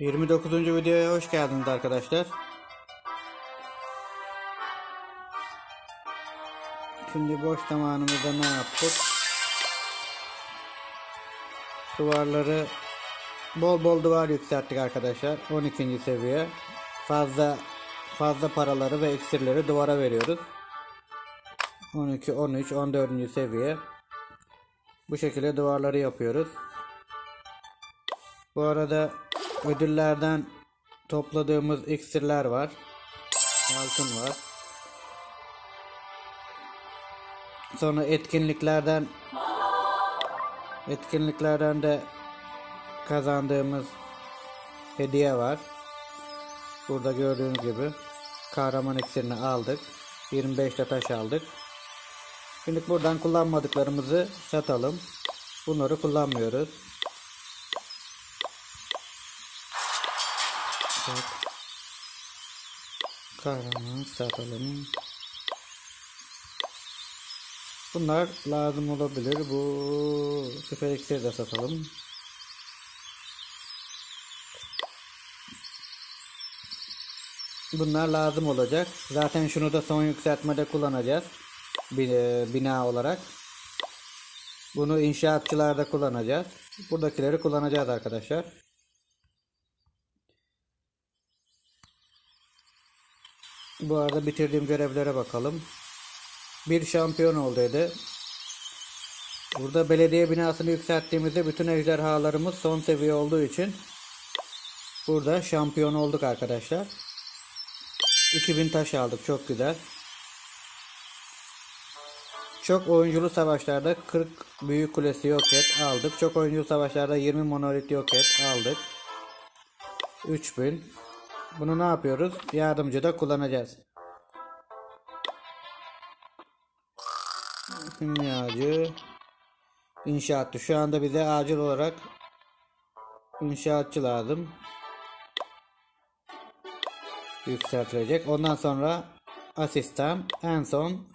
29. videoya hoş geldiniz arkadaşlar. Şimdi boş zamanımızda ne yaptık? Duvarları bol bol duvar yükselttik arkadaşlar. 12. seviye. Fazla fazla paraları ve iksirleri duvara veriyoruz. 12, 13, 14. seviye. Bu şekilde duvarları yapıyoruz. Bu arada ödüllerden topladığımız iksirler var. Altın var. Sonra etkinliklerden etkinliklerden de kazandığımız hediye var. Burada gördüğünüz gibi kahraman iksirini aldık. 25 de taş aldık. Şimdi buradan kullanmadıklarımızı satalım. Bunları kullanmıyoruz. Kahraman satalım. Bunlar lazım olabilir. Bu süper iksiri de satalım. Bunlar lazım olacak. Zaten şunu da son yükseltmede kullanacağız. Bir- Bina olarak. Bunu inşaatçılarda kullanacağız. Buradakileri kullanacağız arkadaşlar. Bu arada bitirdiğim görevlere bakalım. Bir şampiyon ol dedi. Burada belediye binasını yükselttiğimizde bütün ejderhalarımız son seviye olduğu için burada şampiyon olduk arkadaşlar. 2000 taş aldık çok güzel. Çok oyunculu savaşlarda 40 büyük kulesi yok et aldık. Çok oyunculu savaşlarda 20 monolit yok et aldık. 3000. Bunu ne yapıyoruz? Yardımcıda kullanacağız. Kimyacı. İnşaatçı. Şu anda bize acil olarak inşaatçı lazım. Yükseltilecek. Ondan sonra asistan. En son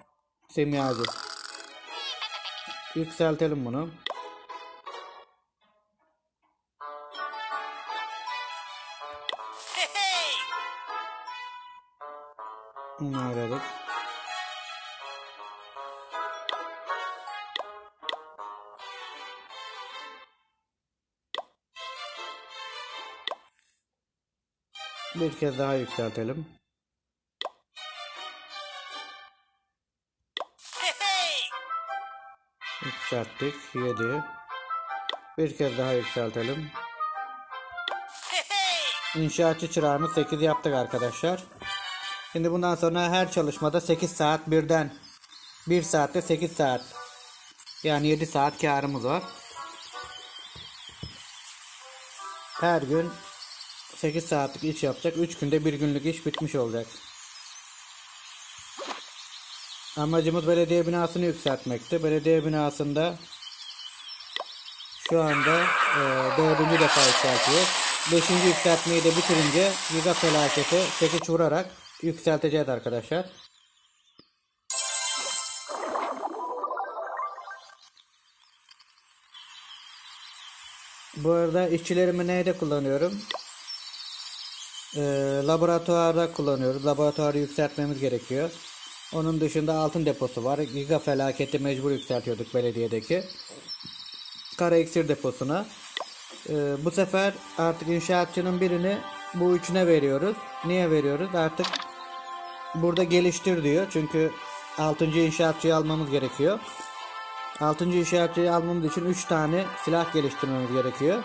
simyacı. Yükseltelim. Bunu Bir kez daha yükseltelim. Yükselttik. 7. Bir kez daha yükseltelim. İnşaatçı çırağını 8 yaptık arkadaşlar. Şimdi bundan sonra her çalışmada 8 saat birden 1 saatte 8 saat yani 7 saat karımız var. Her gün 8 saatlik iş yapacak. 3 günde bir günlük iş bitmiş olacak. Amacımız belediye binasını yükseltmekti. Belediye binasında şu anda e, dördüncü defa yükseltiyoruz. Beşinci yükseltmeyi de bitirince giga felaketi 8 vurarak yükselteceğiz arkadaşlar. Bu arada işçilerimi neyde kullanıyorum? Ee, laboratuvarda kullanıyoruz. Laboratuvarı yükseltmemiz gerekiyor. Onun dışında altın deposu var. Giga felaketi mecbur yükseltiyorduk belediyedeki. Kara iksir deposuna. Ee, bu sefer artık inşaatçının birini bu üçüne veriyoruz. Niye veriyoruz? Artık burada geliştir diyor. Çünkü 6. inşaatçıyı almamız gerekiyor. 6. inşaatçıyı almamız için 3 tane silah geliştirmemiz gerekiyor.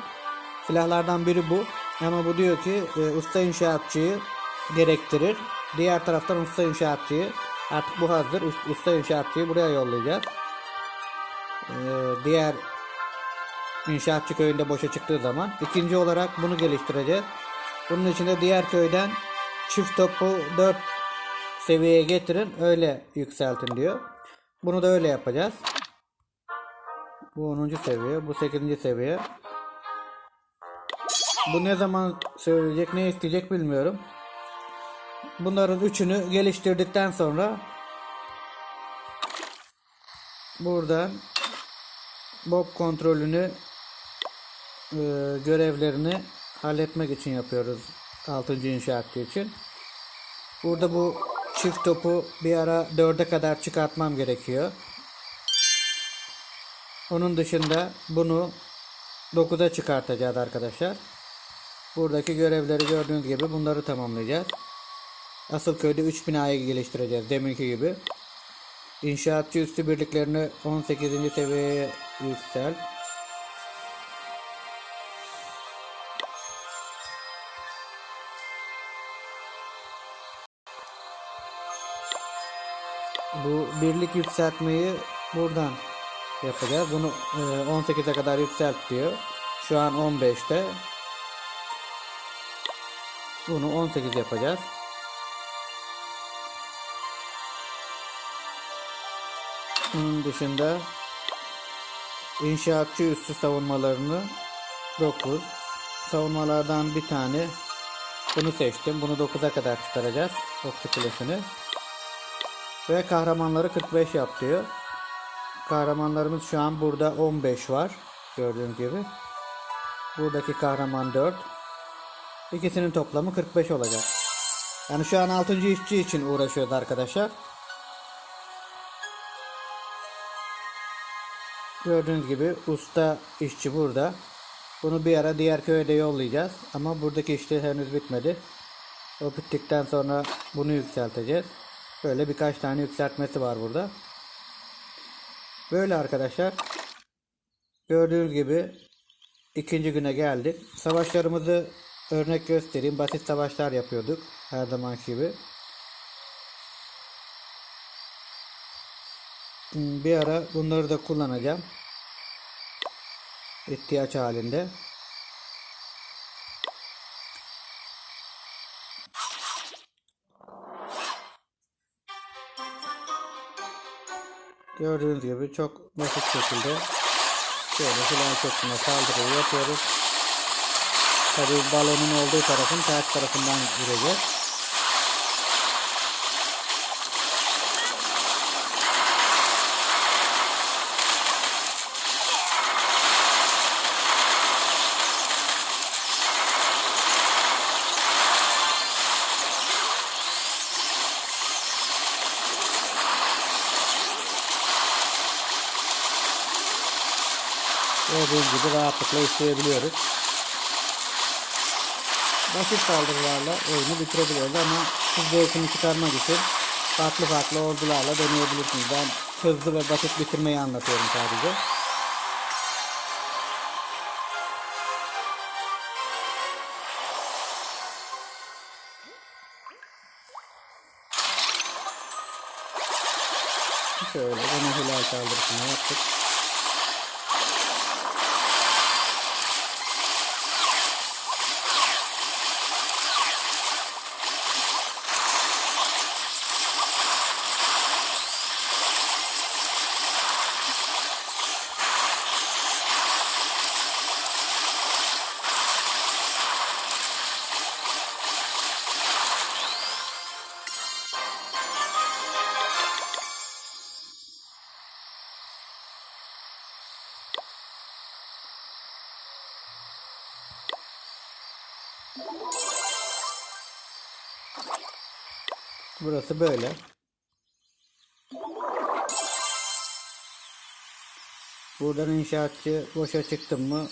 Silahlardan biri bu. Ama bu diyor ki e, usta inşaatçıyı gerektirir. Diğer taraftan usta inşaatçıyı artık bu hazır. Us- Usta inşaatçıyı buraya yollayacağız. E, diğer inşaatçı köyünde boşa çıktığı zaman. ikinci olarak bunu geliştireceğiz. Bunun için de diğer köyden çift topu 4 seviyeye getirin öyle yükseltin diyor. Bunu da öyle yapacağız. Bu 10. seviye, bu 8. seviye. Bu ne zaman söyleyecek, ne isteyecek bilmiyorum. Bunların üçünü geliştirdikten sonra buradan Bob kontrolünü e, görevlerini halletmek için yapıyoruz 6. inşaatçı için. Burada bu çift topu bir ara 4'e kadar çıkartmam gerekiyor. Onun dışında bunu 9'a çıkartacağız arkadaşlar. Buradaki görevleri gördüğünüz gibi bunları tamamlayacağız. Asıl köyde 3 binayı geliştireceğiz deminki gibi. İnşaatçı üstü birliklerini 18. seviyeye yüksel. Bu birlik yükseltmeyi buradan yapacağız. Bunu e, 18'e kadar yükselt diyor. Şu an 15'te. Bunu 18 yapacağız. Bunun dışında inşaatçı üstü savunmalarını 9 savunmalardan bir tane bunu seçtim. Bunu 9'a kadar çıkaracağız. Okçu kulesini. Ve kahramanları 45 yap. Kahramanlarımız şu an burada 15 var. Gördüğünüz gibi. Buradaki kahraman 4. İkisinin toplamı 45 olacak. Yani şu an 6. işçi için uğraşıyoruz arkadaşlar. Gördüğünüz gibi usta işçi burada. Bunu bir ara diğer köye de yollayacağız. Ama buradaki işler henüz bitmedi. O bittikten sonra bunu yükselteceğiz. Böyle birkaç tane yükseltmesi var burada. Böyle arkadaşlar. Gördüğünüz gibi ikinci güne geldik. Savaşlarımızı örnek göstereyim. Basit savaşlar yapıyorduk. Her zamanki gibi. Hmm, Bir ara bunları da kullanacağım. İhtiyaç halinde. Gördüğünüz gibi çok basit şekilde şöyle filan şeklinde saldırıyı yapıyoruz. Tabi balonun olduğu tarafın ters tarafından vuracağız. Gördüğünüz gibi rahatlıkla işleyebiliyoruz. Basit saldırılarla oyunu bitirebiliyoruz ama siz zevkini çıkarmak için farklı farklı ordularla deneyebilirsiniz. Ben hızlı ve basit bitirmeyi anlatıyorum sadece. Şöyle bunu hilal saldırısını yaptık. Burası böyle. Buradan inşaatçı boşa çıktım mı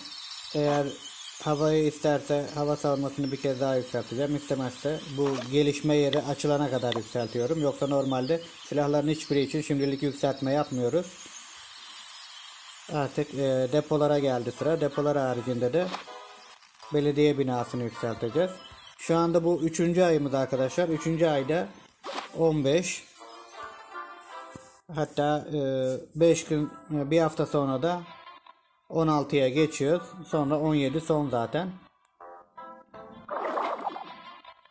eğer havayı isterse hava savunmasını bir kez daha yükselteceğim. İstemezse bu gelişme yeri açılana kadar yükseltiyorum. Yoksa normalde silahların hiçbiri için şimdilik yükseltme yapmıyoruz. Artık e, depolara geldi sıra. Depolar haricinde de belediye binasını yükselteceğiz. Şu anda bu üçüncü ayımız arkadaşlar. Üçüncü ayda 15 hatta 5 gün e, bir hafta sonra da 16'ya geçiyoruz. Sonra 17 son zaten.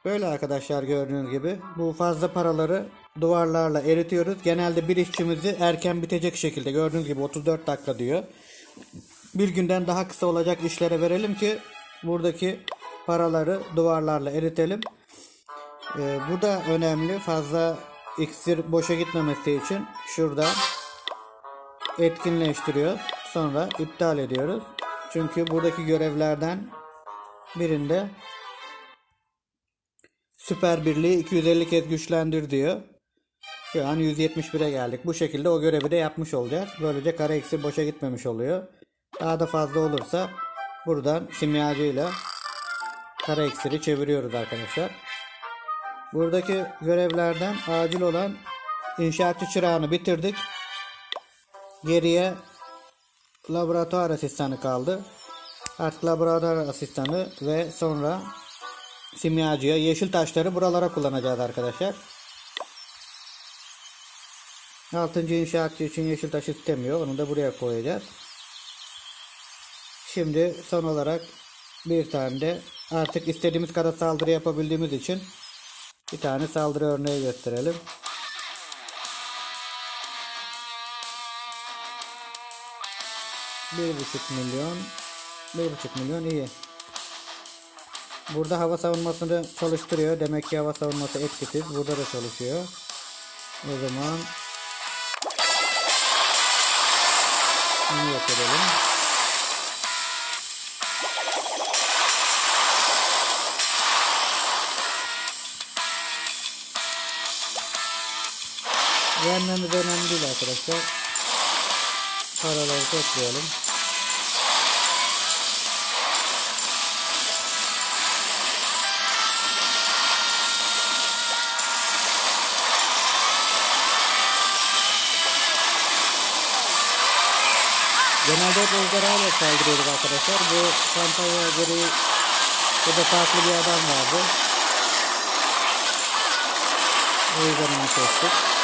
Böyle arkadaşlar gördüğünüz gibi bu fazla paraları duvarlarla eritiyoruz. Genelde bir işçimizi erken bitecek şekilde gördüğünüz gibi 34 dakika diyor. Bir günden daha kısa olacak işlere verelim ki buradaki paraları duvarlarla eritelim. Ee, bu da önemli. Fazla iksir boşa gitmemesi için şurada etkinleştiriyor. Sonra iptal ediyoruz. Çünkü buradaki görevlerden Birinde Süper Birliği 250 kez güçlendir diyor. Şu an 171'e geldik. Bu şekilde o görevi de yapmış olacağız. Böylece kara eksi boşa gitmemiş oluyor. Daha da fazla olursa buradan simyacıyla kara iksiri çeviriyoruz arkadaşlar. Buradaki görevlerden acil olan inşaatçı çırağını bitirdik. Geriye laboratuvar asistanı kaldı. Artık laboratuvar asistanı ve sonra simyacıya yeşil taşları buralara kullanacağız arkadaşlar. 6. inşaatçı için yeşil taş istemiyor. Onu da buraya koyacağız. Şimdi son olarak bir tane de artık istediğimiz kadar saldırı yapabildiğimiz için bir tane saldırı örneği gösterelim. Bir buçuk milyon bir buçuk milyon iyi. Burada hava savunmasını çalıştırıyor. Demek ki hava savunması etkisiz. Burada da çalışıyor. O zaman bunu yok edelim. Yenmemiz önemli değil arkadaşlar. Paraları toplayalım. Genelde hep ızgarayla saldırıyorduk arkadaşlar. Bu kampanya gereği burada farklı bir adam vardı. O yüzden onu seçtik.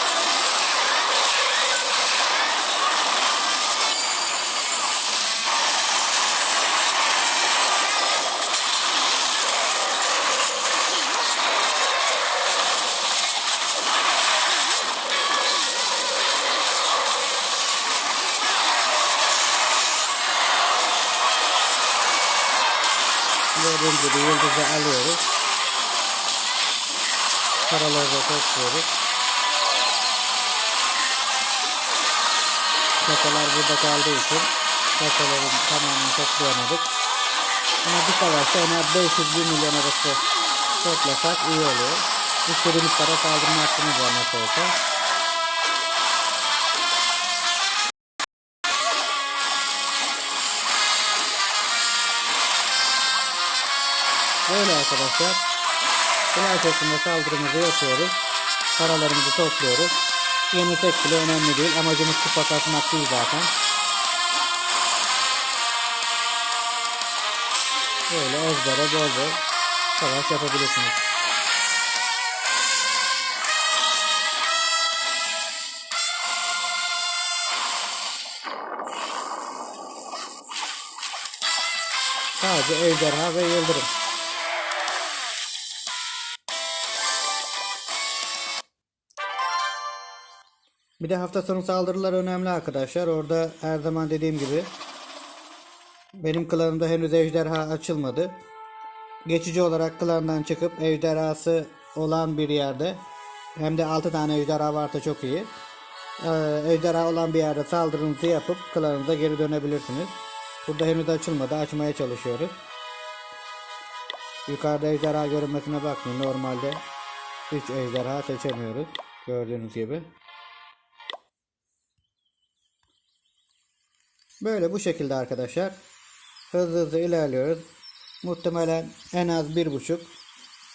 Gibi yıldızı alıyoruz. Paraları da topluyoruz. Kasalar burada kaldığı için kasaların tamamını toplayamadık. Ama bu savaşta en az 500 1 milyon arası toplasak iyi oluyor. İstediğimiz kadar saldırma hakkımız var nasıl olsa. Böyle arkadaşlar. Kolay şeklinde saldırımızı yapıyoruz. Paralarımızı topluyoruz. Yenilsek bile önemli değil. Amacımız kupa kasmak değil zaten. Böyle ezbere bol bol savaş yapabilirsiniz. Sadece ejderha ve yıldırım. Bir de hafta sonu saldırılar önemli arkadaşlar. Orada her zaman dediğim gibi benim klanımda henüz ejderha açılmadı. Geçici olarak klandan çıkıp ejderhası olan bir yerde hem de 6 tane ejderha varsa çok iyi. Ee, ejderha olan bir yerde saldırınızı yapıp klanınıza geri dönebilirsiniz. Burada henüz açılmadı. Açmaya çalışıyoruz. Yukarıda ejderha görünmesine bakmayın. Normalde hiç ejderha seçemiyoruz. Gördüğünüz gibi. Böyle bu şekilde arkadaşlar. Hızlı hızlı ilerliyoruz. Muhtemelen en az bir buçuk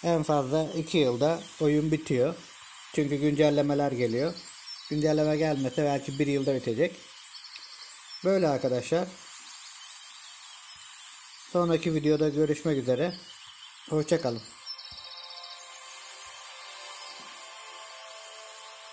en fazla iki yılda oyun bitiyor. Çünkü güncellemeler geliyor. Güncelleme gelmese belki bir yılda bitecek. Böyle arkadaşlar. Sonraki videoda görüşmek üzere. Hoşçakalın.